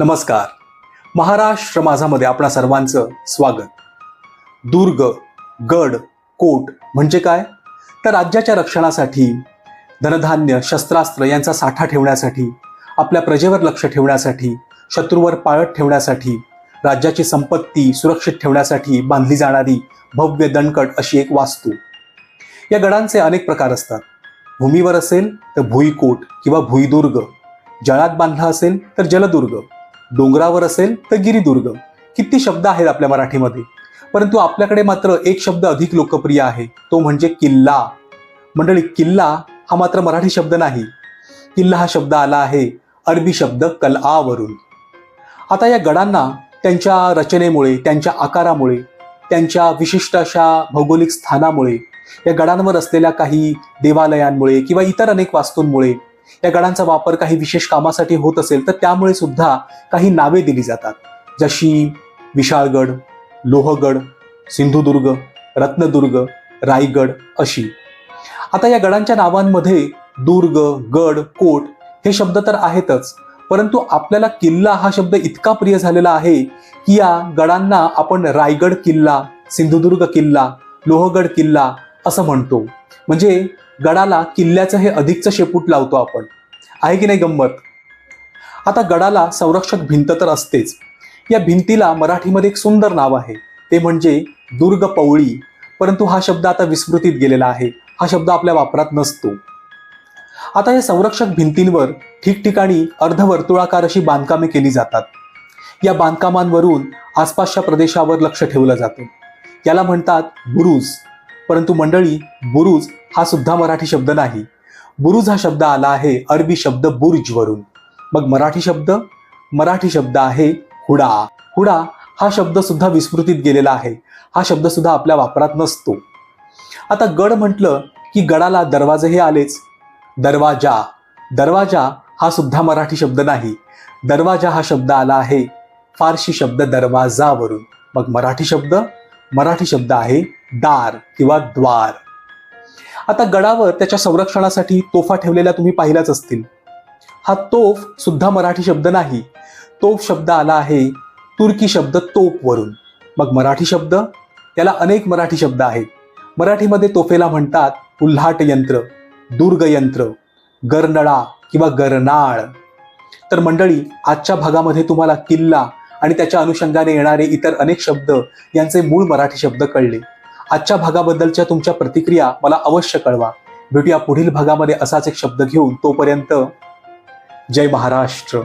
नमस्कार. महाराष्ट्र माझामध्ये आपणा सर्वांचं स्वागत. दुर्ग गड कोट म्हणजे काय? तर राज्याच्या रक्षणासाठी धनधान्य शस्त्रास्त्र यांचा साठा ठेवण्यासाठी आपल्या प्रजेवर लक्ष ठेवण्यासाठी शत्रूवर पाळत ठेवण्यासाठी राज्याची संपत्ती सुरक्षित ठेवण्यासाठी बांधली जाणारी भव्य दणकट अशी एक वास्तू. या गडांचे अनेक प्रकार असतात. भूमीवर असेल तर भुईकोट किंवा भुईदुर्ग. जळात बांधला असेल तर जलदुर्ग. डोंगरावर असेल तर गिरिदुर्ग. किती शब्द आहेत आपल्या मराठीमध्ये? परंतु आपल्याकडे मात्र एक शब्द अधिक लोकप्रिय आहे. तो म्हणजे किल्ला. मंडळी किल्ला हा मात्र मराठी शब्द नाही. किल्ला हा शब्द आला आहे अरबी शब्द कलआवरून आता या गडांना त्यांच्या रचनेमुळे त्यांच्या आकारामुळे त्यांच्या विशिष्ट अशा भौगोलिक स्थानामुळे या गडांवर असलेल्या काही देवालयांमुळे किंवा इतर अनेक वास्तूंमुळे या गडांचा वापर काही विशेष कामासाठी होत असेल तर त्यामुळे सुद्धा काही नावे दिली जातात. जशी विशाळगड लोहगड सिंधुदुर्ग रत्नदुर्ग रायगड अशी. आता या गडांच्या नावांमध्ये दुर्ग गड कोट हे शब्द तर आहेतच परंतु आपल्याला किल्ला हा शब्द इतका प्रिय झालेला आहे की या गडांना आपण रायगड किल्ला सिंधुदुर्ग किल्ला लोहगड किल्ला असं म्हणतो. म्हणजे गडाला किल्ल्याचं हे अधिकचं शेपूट लावतो आपण. आहे की नाही गंमत? आता गडाला संरक्षक भिंत तर असतेच. या भिंतीला मराठीमध्ये एक सुंदर नाव आहे. ते म्हणजे दुर्ग पवळी. परंतु हा शब्द आता विस्मृतीत गेलेला आहे. हा शब्द आपल्या वापरात नसतो. आता या संरक्षक भिंतींवर ठिकठिकाणी अर्धवर्तुळाकार अशी बांधकामे केली जातात. या बांधकामांवरून आसपासच्या प्रदेशावर लक्ष ठेवलं जातं. याला म्हणतात बुरुज. परंतु मंडळी बुरुज हा सुद्धा मराठी शब्द नाही. बुरुज हा शब्द आला आहे अरबी शब्द बुर्जवरून मग मराठी शब्द? मराठी शब्द आहे हुडा. हुडा हा शब्द सुद्धा विस्मृतीत गेलेला आहे. हा शब्द सुद्धा आपल्या वापरात नसतो. आता गड म्हटलं की गडाला दरवाजेही आलेच. दरवाजा. दरवाजा हा सुद्धा मराठी शब्द नाही. दरवाजा हा शब्द आला आहे फारशी शब्द दरवाजावरून. मग मराठी शब्द? मराठी शब्द आहे दार किंवा द्वार. आता गडावर त्याच्या संरक्षणासाठी तोफा ठेवलेल्या तुम्ही पाहिल्याच असतील. हा तोफ सुद्धा मराठी शब्द नाही. तोफ शब्द आला आहे तुर्की शब्द तोफवरून. मग मराठी शब्द? त्याला अनेक मराठी शब्द आहेत. मराठीमध्ये तोफेला म्हणतात उल्हाट यंत्र दुर्गयंत्र गरनळा किंवा गरनाळ. तर मंडळी आजच्या भागामध्ये तुम्हाला किल्ला आणि त्याच्या अनुषंगाने येणारे इतर अनेक शब्द यांचे मूळ मराठी शब्द कळले. आजच्या भागाबद्दलच्या तुमच्या प्रतिक्रिया मला अवश्य कळवा. भेटूया पुढील भागामध्ये असाच एक शब्द घेऊन तोपर्यंत जय महाराष्ट्र.